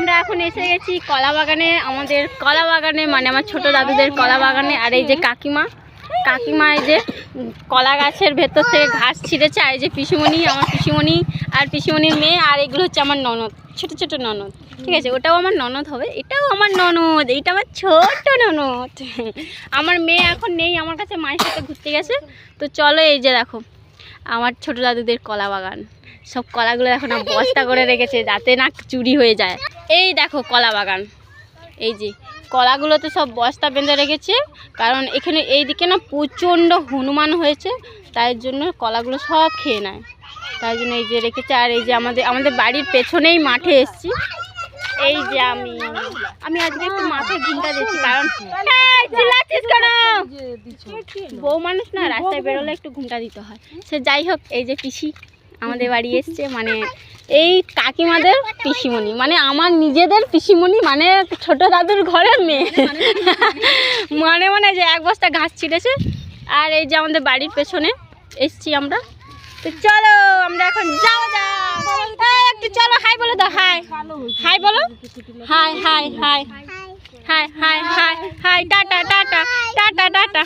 আমরা এখন এসে গেছি কলা বাগানে আমাদের কলা বাগানে মানে আমার ছোট দাদুদের কলা বাগানে আর এই যে কাকিমা। কাকিমা এই যে কলা গাছের ভেতর থেকে ঘাস ছিঁড়েছে, আর এই যে পিসিমণি, আমার পিসিমণি আর পিসিমণির মেয়ে, আর এগুলো হচ্ছে আমার ননদ, ছোট ছোট ননদ। ঠিক আছে, ওটাও আমার ননদ হবে, এটাও আমার ননদ, এইটা আমার ছোট ননদ। আমার মেয়ে এখন নেই, আমার কাছে মায়ের সাথে ঘুরতে গেছে। তো চলো এই যে দেখো, আমার ছোট দাদুদের কলা বাগান সব কলাগুলো এখন বস্তা করে রেখেছে, যাতে না চুরি হয়ে যায়। এই দেখো কলা বাগান। এই যে কলাগুলো তো সব বস্তা বেঁধে রেখেছে। কারণ এখানে এই দিকে না প্রচণ্ড হনুমান হয়েছে, তাই জন্য কলাগুলো সব খেয়ে নেয়। তাই জন্য এই যে রেখেছে, আর এই যে আমাদের আমাদের বাড়ির পেছনেই মাঠে এসছি। এই যে আমি আমি আজকে একটু মাথায় ঘুমটা দিচ্ছি কারণ বউ মানুষ না, রাস্তায় বেরোলে একটু ঘুমটা দিতে হয়। সে যাই হোক, এই যে পিসি আমাদের বাড়ি এসছে মানে এই কাকিমাদের পিসিমণি মানে আমার নিজেদের পিসিমণি মানে ছোট দাদুর ঘরের মেয়ে। মানে মানে যে এক বস্তা ঘাস ছিঁড়েছে, আর এই যে আমাদের বাড়ির পেছনে এসছি আমরা। তো চলো, আমরা এখন যাও যাও একটু চলো, হাই বলো দাও, হাই। হাই বলো। Hi hi. Hi hi hi hi hi, tata tata tata tata.